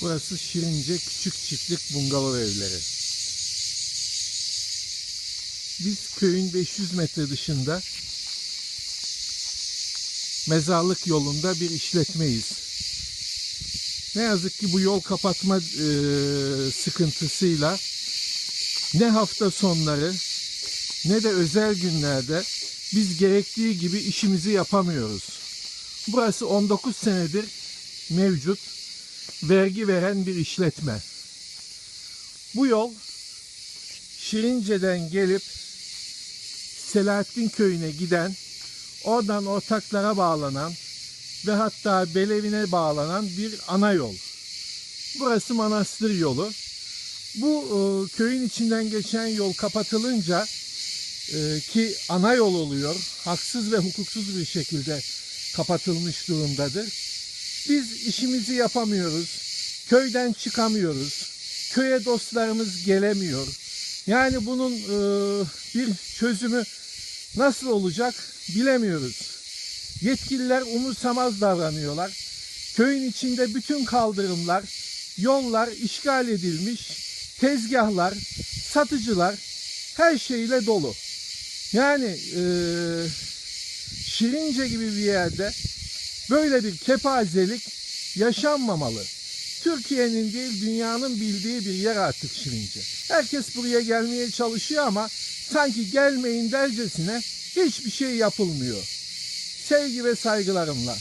Burası Şirince Küçük Çiftlik Bungalov Evleri. Biz köyün 500 metre dışında mezarlık yolunda bir işletmeyiz. Ne yazık ki bu yol kapatma e, sıkıntısıyla ne hafta sonları ne de özel günlerde biz gerektiği gibi işimizi yapamıyoruz. Burası 19 senedir mevcut vergi veren bir işletme. Bu yol Şirince'den gelip Selahattin köyüne giden, oradan ortaklara bağlanan ve hatta Belevine bağlanan bir ana yol. Burası Manastır yolu. Bu e, köyün içinden geçen yol kapatılınca e, ki ana yol oluyor, haksız ve hukuksuz bir şekilde kapatılmış durumdadır. Biz işimizi yapamıyoruz. Köyden çıkamıyoruz. Köye dostlarımız gelemiyor. Yani bunun e, bir çözümü nasıl olacak bilemiyoruz. Yetkililer umursamaz davranıyorlar. Köyün içinde bütün kaldırımlar, yollar işgal edilmiş. Tezgahlar, satıcılar her şeyle dolu. Yani e, Şirince gibi bir yerde böyle bir kepazelik yaşanmamalı. Türkiye'nin değil dünyanın bildiği bir yer artık Şirince. Herkes buraya gelmeye çalışıyor ama sanki gelmeyin dercesine hiçbir şey yapılmıyor. Sevgi ve saygılarımla.